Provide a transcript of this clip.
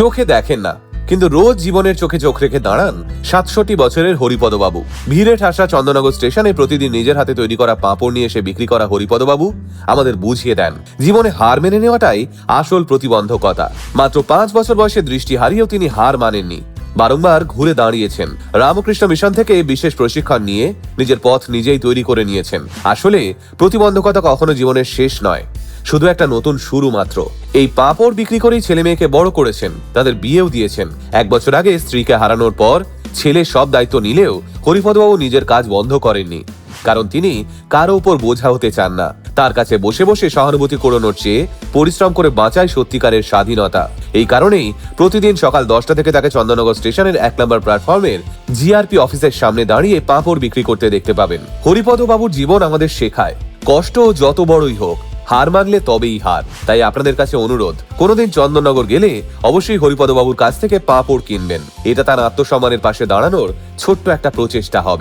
চোখে দেখেন না। কিন্তু রোজ জীবনের চোখে চোখ রেখে দাঁড়ান সাতষট্টি বছরের হরিপদবাবু। ভিড়ে ঠাসা চন্দননগর স্টেশনে প্রতিদিন নিজের হাতে তৈরি করা পাঁপড় নিয়ে এসে বিক্রি করা হরিপদবাবু আমাদের বুঝিয়ে দেন। জীবনে হার মেনে নেওয়াটাই আসল প্রতিবন্ধকতা। মাত্র পাঁচ বছর বয়সে দৃষ্টি হারিয়েও তিনি হার মানেননি। বারংবার ঘুরে দাঁড়িয়েছেন। রামকৃষ্ণ মিশন থেকে বিশেষ প্রশিক্ষণ নিয়ে নিজের পথ নিজেই তৈরি করে নিয়েছেন। আসলে প্রতিবন্ধকতা কখনো জীবনের শেষ নয়। শুধু একটা নতুন শুরু মাত্র। এই পাঁপড় বিক্রি করেই ছেলে মেয়েকে বড় করেছেন। তাদের বিয়েও দিয়েছেন। এক বছর আগে স্ত্রীকে হারানোর পর ছেলে সব দায়িত্ব নিলেও হরিপদবাবু নিজের কাজ বন্ধ করেননি। কারণ তিনি কারও উপর বোঝা হতে চান না। তার কাছে বসে বসে সহানুভূতি কোরোনোর চেয়ে পরিশ্রম করে বাঁচায় সত্যিকারের স্বাধীনতা। এই কারণেই প্রতিদিন সকাল দশটা থেকে তাকে চন্দননগর স্টেশনের এক নম্বর প্ল্যাটফর্মের জিআরপি অফিসের সামনে দাঁড়িয়ে পাঁপড় বিক্রি করতে দেখতে পাবেন। হরিপদ বাবুর জীবন আমাদের শেখায়। কষ্ট যত বড়ই হোক হার মানলে তবেই হার। তাই আপনাদের কাছে অনুরোধ, কোনোদিন চন্দননগর গেলে অবশ্যই হরিপদবাবুর কাছ থেকে পাঁপড় কিনবেন। এটা তার আত্মসম্মানের পাশে দাঁড়ানোর ছোট্ট একটা প্রচেষ্টা হবে।